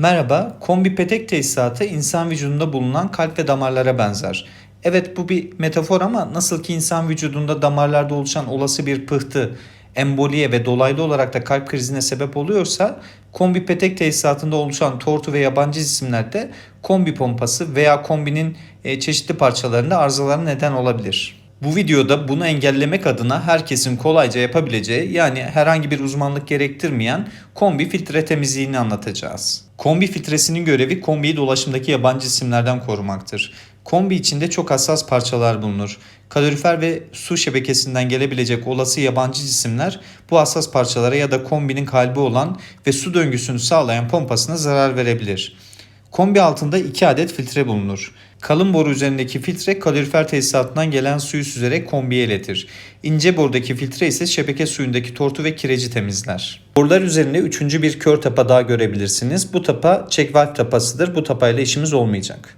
Merhaba, kombi petek tesisatı insan vücudunda bulunan kalp ve damarlara benzer. Evet bu bir metafor ama nasıl ki insan vücudunda damarlarda oluşan olası bir pıhtı, emboliye ve dolaylı olarak da kalp krizine sebep oluyorsa kombi petek tesisatında oluşan tortu ve yabancı cisimlerde kombi pompası veya kombinin e, çeşitli parçalarında arızalara neden olabilir. Bu videoda bunu engellemek adına herkesin kolayca yapabileceği yani herhangi bir uzmanlık gerektirmeyen kombi filtre temizliğini anlatacağız. Kombi filtresinin görevi kombiyi dolaşımdaki yabancı cisimlerden korumaktır. Kombi içinde çok hassas parçalar bulunur. Kalorifer ve su şebekesinden gelebilecek olası yabancı cisimler bu hassas parçalara ya da kombinin kalbi olan ve su döngüsünü sağlayan pompasına zarar verebilir. Kombi altında 2 adet filtre bulunur. Kalın boru üzerindeki filtre kalorifer tesisatından gelen suyu süzerek kombiye iletir. İnce borudaki filtre ise şebeke suyundaki tortu ve kireci temizler. Borular üzerinde üçüncü bir kör tapa daha görebilirsiniz. Bu tapa check valve tapasıdır. Bu tapayla işimiz olmayacak.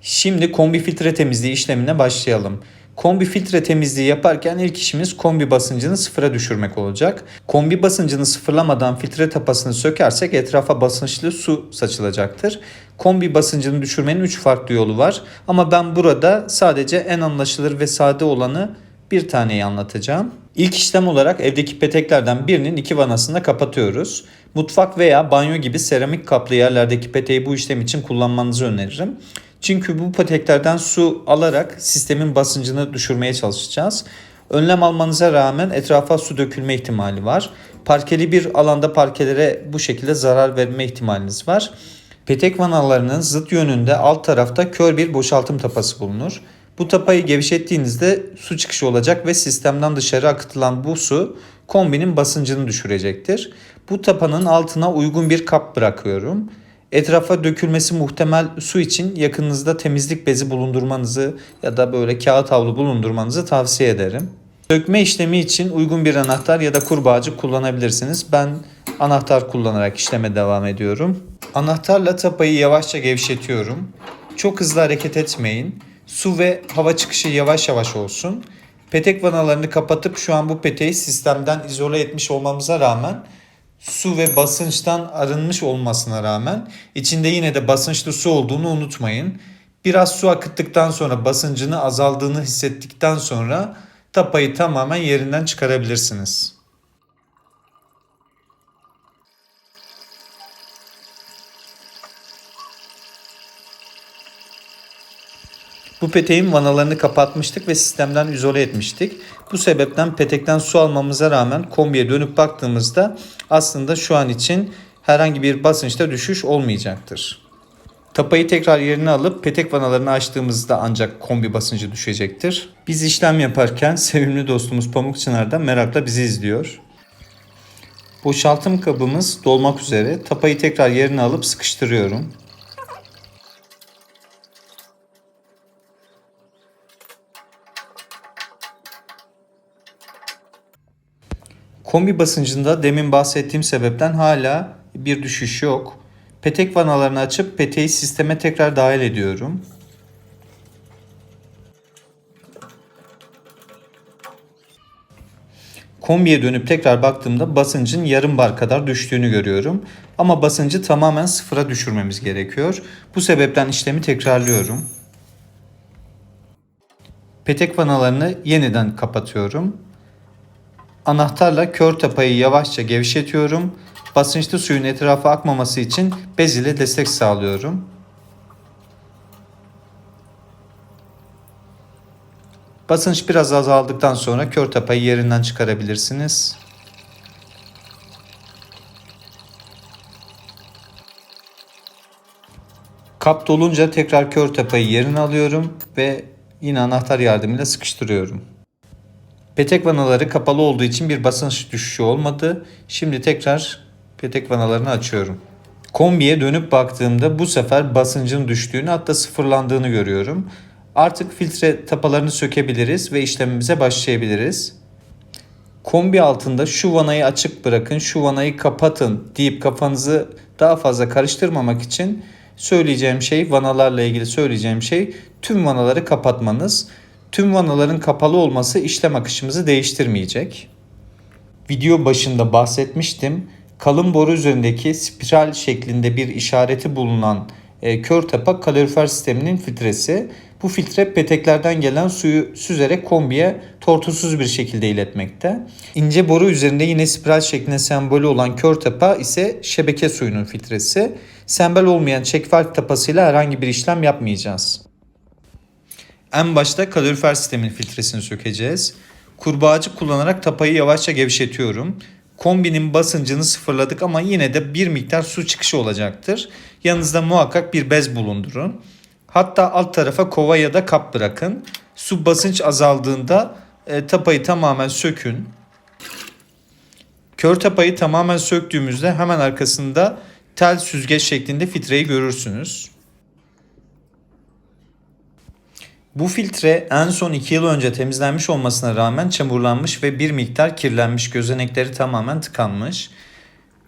Şimdi kombi filtre temizliği işlemine başlayalım. Kombi filtre temizliği yaparken ilk işimiz kombi basıncını sıfıra düşürmek olacak. Kombi basıncını sıfırlamadan filtre tapasını sökersek etrafa basınçlı su saçılacaktır. Kombi basıncını düşürmenin 3 farklı yolu var. Ama ben burada sadece en anlaşılır ve sade olanı bir taneyi anlatacağım. İlk işlem olarak evdeki peteklerden birinin iki vanasını kapatıyoruz. Mutfak veya banyo gibi seramik kaplı yerlerdeki peteği bu işlem için kullanmanızı öneririm. Çünkü bu peteklerden su alarak sistemin basıncını düşürmeye çalışacağız. Önlem almanıza rağmen etrafa su dökülme ihtimali var. Parkeli bir alanda parkelere bu şekilde zarar verme ihtimaliniz var. Petek vanalarının zıt yönünde alt tarafta kör bir boşaltım tapası bulunur. Bu tapayı gevşettiğinizde su çıkışı olacak ve sistemden dışarı akıtılan bu su kombinin basıncını düşürecektir. Bu tapanın altına uygun bir kap bırakıyorum. Etrafa dökülmesi muhtemel su için yakınınızda temizlik bezi bulundurmanızı ya da böyle kağıt havlu bulundurmanızı tavsiye ederim. Dökme işlemi için uygun bir anahtar ya da kurbağacık kullanabilirsiniz. Ben anahtar kullanarak işleme devam ediyorum. Anahtarla tapayı yavaşça gevşetiyorum. Çok hızlı hareket etmeyin. Su ve hava çıkışı yavaş yavaş olsun. Petek vanalarını kapatıp şu an bu peteği sistemden izole etmiş olmamıza rağmen su ve basınçtan arınmış olmasına rağmen içinde yine de basınçlı su olduğunu unutmayın. Biraz su akıttıktan sonra basıncını azaldığını hissettikten sonra tapayı tamamen yerinden çıkarabilirsiniz. Bu peteğin vanalarını kapatmıştık ve sistemden izole etmiştik. Bu sebepten petekten su almamıza rağmen kombiye dönüp baktığımızda aslında şu an için herhangi bir basınçta düşüş olmayacaktır. Tapayı tekrar yerine alıp petek vanalarını açtığımızda ancak kombi basıncı düşecektir. Biz işlem yaparken sevimli dostumuz Pamuk Çınar da merakla bizi izliyor. Boşaltım kabımız dolmak üzere. Tapayı tekrar yerine alıp sıkıştırıyorum. Kombi basıncında demin bahsettiğim sebepten hala bir düşüş yok. Petek vanalarını açıp peteği sisteme tekrar dahil ediyorum. Kombiye dönüp tekrar baktığımda basıncın yarım bar kadar düştüğünü görüyorum. Ama basıncı tamamen sıfıra düşürmemiz gerekiyor. Bu sebepten işlemi tekrarlıyorum. Petek vanalarını yeniden kapatıyorum. Anahtarla kör tapayı yavaşça gevşetiyorum. Basınçlı suyun etrafa akmaması için bez ile destek sağlıyorum. Basınç biraz azaldıktan sonra kör tapayı yerinden çıkarabilirsiniz. Kap dolunca tekrar kör tapayı yerine alıyorum ve yine anahtar yardımıyla sıkıştırıyorum. Petek vanaları kapalı olduğu için bir basınç düşüşü olmadı. Şimdi tekrar petek vanalarını açıyorum. Kombiye dönüp baktığımda bu sefer basıncın düştüğünü hatta sıfırlandığını görüyorum. Artık filtre tapalarını sökebiliriz ve işlemimize başlayabiliriz. Kombi altında şu vanayı açık bırakın, şu vanayı kapatın deyip kafanızı daha fazla karıştırmamak için söyleyeceğim şey, vanalarla ilgili söyleyeceğim şey tüm vanaları kapatmanız. Tüm vanaların kapalı olması işlem akışımızı değiştirmeyecek. Video başında bahsetmiştim. kalın boru üzerindeki spiral şeklinde bir işareti bulunan e, kör tapa kalorifer sisteminin filtresi. Bu filtre peteklerden gelen suyu süzerek kombiye tortusuz bir şekilde iletmekte. İnce boru üzerinde yine spiral şeklinde sembolü olan kör tapa ise şebeke suyunun filtresi. Sembol olmayan çek valve tapasıyla herhangi bir işlem yapmayacağız. En başta kalorifer sistemin filtresini sökeceğiz. Kurbağacı kullanarak tapayı yavaşça gevşetiyorum. Kombinin basıncını sıfırladık ama yine de bir miktar su çıkışı olacaktır. Yanınızda muhakkak bir bez bulundurun. Hatta alt tarafa kova ya da kap bırakın. Su basınç azaldığında e, tapayı tamamen sökün. Kör tapayı tamamen söktüğümüzde hemen arkasında tel süzgeç şeklinde filtreyi görürsünüz. Bu filtre en son 2 yıl önce temizlenmiş olmasına rağmen çamurlanmış ve bir miktar kirlenmiş gözenekleri tamamen tıkanmış.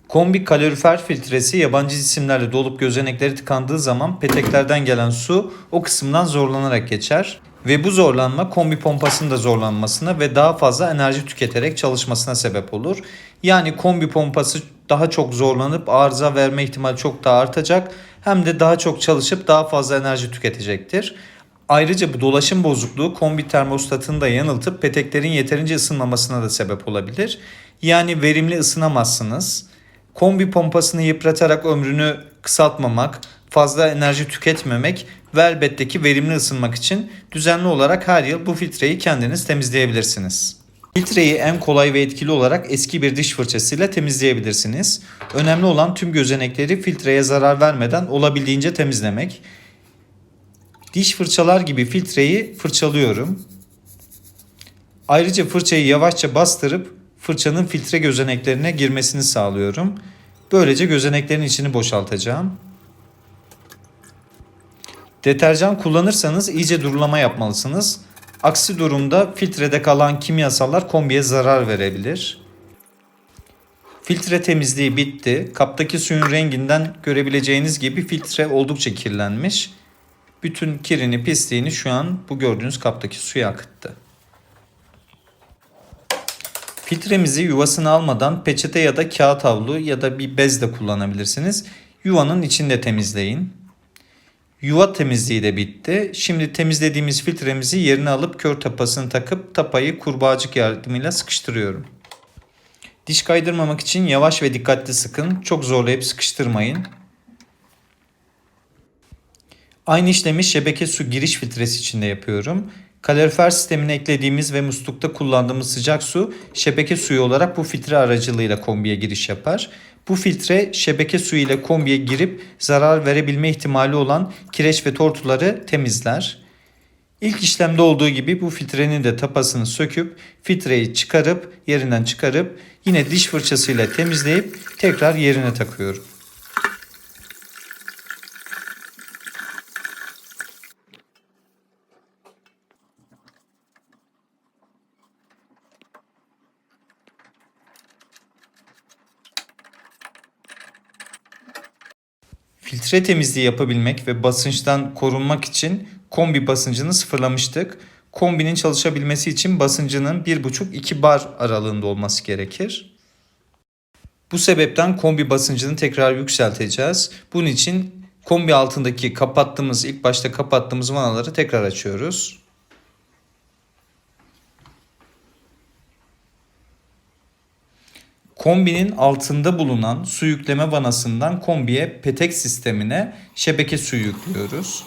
Kombi kalorifer filtresi yabancı cisimlerle dolup gözenekleri tıkandığı zaman peteklerden gelen su o kısımdan zorlanarak geçer. Ve bu zorlanma kombi pompasının da zorlanmasına ve daha fazla enerji tüketerek çalışmasına sebep olur. Yani kombi pompası daha çok zorlanıp arıza verme ihtimali çok daha artacak. Hem de daha çok çalışıp daha fazla enerji tüketecektir. Ayrıca bu dolaşım bozukluğu kombi termostatını da yanıltıp peteklerin yeterince ısınmamasına da sebep olabilir. Yani verimli ısınamazsınız. Kombi pompasını yıpratarak ömrünü kısaltmamak, fazla enerji tüketmemek ve elbette ki verimli ısınmak için düzenli olarak her yıl bu filtreyi kendiniz temizleyebilirsiniz. Filtreyi en kolay ve etkili olarak eski bir diş fırçasıyla temizleyebilirsiniz. Önemli olan tüm gözenekleri filtreye zarar vermeden olabildiğince temizlemek. Diş fırçalar gibi filtreyi fırçalıyorum. Ayrıca fırçayı yavaşça bastırıp fırçanın filtre gözeneklerine girmesini sağlıyorum. Böylece gözeneklerin içini boşaltacağım. Deterjan kullanırsanız iyice durulama yapmalısınız. Aksi durumda filtrede kalan kimyasallar kombiye zarar verebilir. Filtre temizliği bitti. Kaptaki suyun renginden görebileceğiniz gibi filtre oldukça kirlenmiş. Bütün kirini pisliğini şu an bu gördüğünüz kaptaki suya akıttı. Filtremizi yuvasını almadan peçete ya da kağıt havlu ya da bir bez de kullanabilirsiniz. Yuvanın içinde temizleyin. Yuva temizliği de bitti. Şimdi temizlediğimiz filtremizi yerine alıp kör tapasını takıp tapayı kurbağacık yardımıyla sıkıştırıyorum. Diş kaydırmamak için yavaş ve dikkatli sıkın. Çok zorlayıp sıkıştırmayın. Aynı işlemi şebeke su giriş filtresi içinde yapıyorum. Kalorifer sistemine eklediğimiz ve muslukta kullandığımız sıcak su şebeke suyu olarak bu filtre aracılığıyla kombiye giriş yapar. Bu filtre şebeke suyu ile kombiye girip zarar verebilme ihtimali olan kireç ve tortuları temizler. İlk işlemde olduğu gibi bu filtrenin de tapasını söküp filtreyi çıkarıp yerinden çıkarıp yine diş fırçasıyla temizleyip tekrar yerine takıyorum. Filtre temizliği yapabilmek ve basınçtan korunmak için kombi basıncını sıfırlamıştık. Kombinin çalışabilmesi için basıncının 1,5-2 bar aralığında olması gerekir. Bu sebepten kombi basıncını tekrar yükselteceğiz. Bunun için kombi altındaki kapattığımız, ilk başta kapattığımız vanaları tekrar açıyoruz. Kombinin altında bulunan su yükleme vanasından kombiye petek sistemine şebeke suyu yüklüyoruz.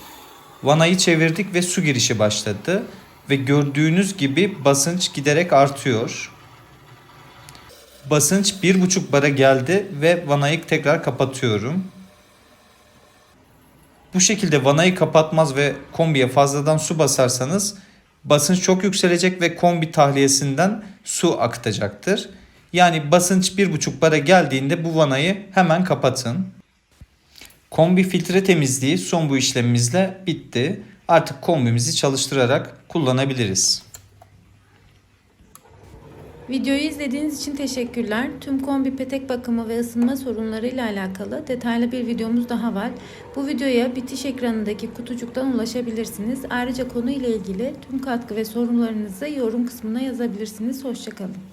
Vanayı çevirdik ve su girişi başladı ve gördüğünüz gibi basınç giderek artıyor. Basınç 1,5 bara geldi ve vanayı tekrar kapatıyorum. Bu şekilde vanayı kapatmaz ve kombiye fazladan su basarsanız basınç çok yükselecek ve kombi tahliyesinden su akıtacaktır. Yani basınç 1,5 bara geldiğinde bu vanayı hemen kapatın. Kombi filtre temizliği son bu işlemimizle bitti. Artık kombimizi çalıştırarak kullanabiliriz. Videoyu izlediğiniz için teşekkürler. Tüm kombi petek bakımı ve ısınma sorunları ile alakalı detaylı bir videomuz daha var. Bu videoya bitiş ekranındaki kutucuktan ulaşabilirsiniz. Ayrıca konu ile ilgili tüm katkı ve sorunlarınızı yorum kısmına yazabilirsiniz. Hoşçakalın.